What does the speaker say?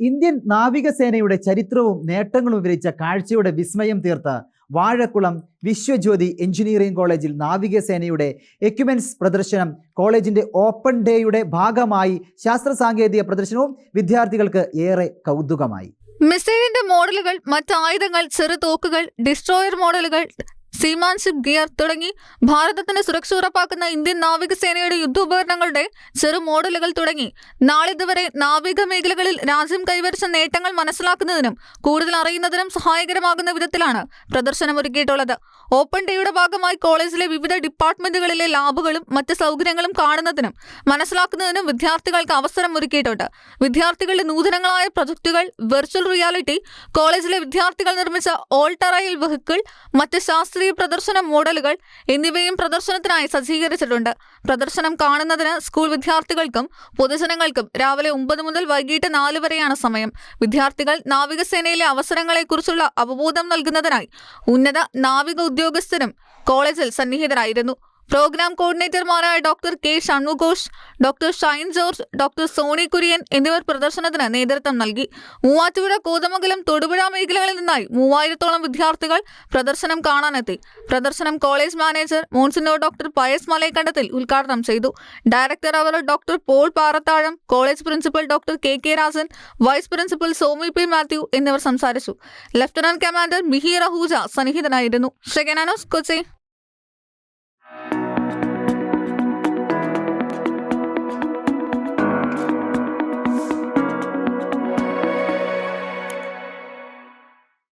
Indian നാവികസേനയുടെ ചരിത്രവും നേട്ടങ്ങളും വിവരിച്ച കാഴ്ചയുടെ വിസ്മയം തീർത്ത വാഴക്കുളം വിശ്വജ്യോതി എഞ്ചിനീയറിംഗ് കോളേജിൽ നാവികസേനയുടെ എക്യുപ്മെന്റ്സ് പ്രദർശനം കോളേജിന്റെ ഓപ്പൺ ഡേയുടെ ഭാഗമായി ശാസ്ത്ര സാങ്കേതിക പ്രദർശനവും വിദ്യാർത്ഥികൾക്ക് ഏറെ കൗതുകമായി. മിസൈലിന്റെ മോഡലുകൾ മറ്റ് ആയുധങ്ങൾ ചെറുതോക്കുകൾ ഡിസ്ട്രോയർ മോഡലുകൾ സീമാൻഷിപ്പ് ഗിയർ തുടങ്ങി ഭാരതത്തിന് സുരക്ഷ ഉറപ്പാക്കുന്ന ഇന്ത്യൻ നാവികസേനയുടെ യുദ്ധോപകരണങ്ങളുടെ ചെറു മോഡലുകൾ തുടങ്ങി. നാളിതുവരെ നാവിക മേഖലകളിൽ രാജ്യം കൈവരിച്ച നേട്ടങ്ങൾ മനസ്സിലാക്കുന്നതിനും കൂടുതൽ അറിയുന്നതിനും സഹായകരമാകുന്ന വിധത്തിലാണ് പ്രദർശനം ഒരുക്കിയിട്ടുള്ളത് ഓപ്പൺ ഡേയുടെ ഭാഗമായി കോളേജിലെ വിവിധ ഡിപ്പാർട്ട്മെന്റുകളിലെ ലാബുകളും മറ്റ് സൗകര്യങ്ങളും കാണുന്നതിനും മനസ്സിലാക്കുന്നതിനും വിദ്യാർത്ഥികൾക്ക് അവസരം ഒരുക്കിയിട്ടുണ്ട് വിദ്യാർത്ഥികളുടെ നൂതനങ്ങളായ പ്രൊജക്ടുകൾ വെർച്വൽ റിയാലിറ്റി കോളേജിലെ വിദ്യാർത്ഥികൾ നിർമ്മിച്ച ഓൾട്ടറയിൽ ടെറയിൽ വെഹിക്കിൾ മറ്റ് ശാസ്ത്രീയ പ്രദർശന മോഡലുകൾ എന്നിവയും പ്രദർശനത്തിനായി സജ്ജീകരിച്ചിട്ടുണ്ട്. പ്രദർശനം കാണുന്നതിന് സ്കൂൾ വിദ്യാർത്ഥികൾക്കും പൊതുജനങ്ങൾക്കും രാവിലെ ഒമ്പത് മുതൽ വൈകിട്ട് നാല് വരെയാണ് സമയം. വിദ്യാർത്ഥികൾ നാവികസേനയിലെ അവസരങ്ങളെക്കുറിച്ചുള്ള അവബോധം നൽകുന്നതിനായി ഉന്നത നാവിക ഉദ്യോഗസ്ഥരും കോളേജിൽ സന്നിഹിതരായിരുന്നു. Program കോർഡിനേറ്റർമാരായ doctor K Shanmughosh doctor Shine George doctor Soni Kurian എന്നിവർ പ്രദർശനത്തിന് നേതൃത്വം നൽകി. മൂവാറ്റുപുഴ കോതമംഗലം തൊടുപുഴ മേഖലകളിൽ നിന്നായി മൂവായിരത്തോളം വിദ്യാർത്ഥികൾ പ്രദർശനം കാണാനെത്തി. പ്രദർശനം college manager monsignor doctor Pius Malayakandathil ഉദ്ഘാടനം ചെയ്തു. ഡയറക്ടർ അവർ doctor Paul Parathazham college principal doctor K K Rajan vice principal Somy P Mathew എന്നിവർ സംസാരിച്ചു. ലഫ്റ്റനന്റ് കമാൻഡർ മിഹി റഹൂജ സന്നിഹിതനായിരുന്നു. ഷെഗനാനോസ് കൊച്ചി. Thank you.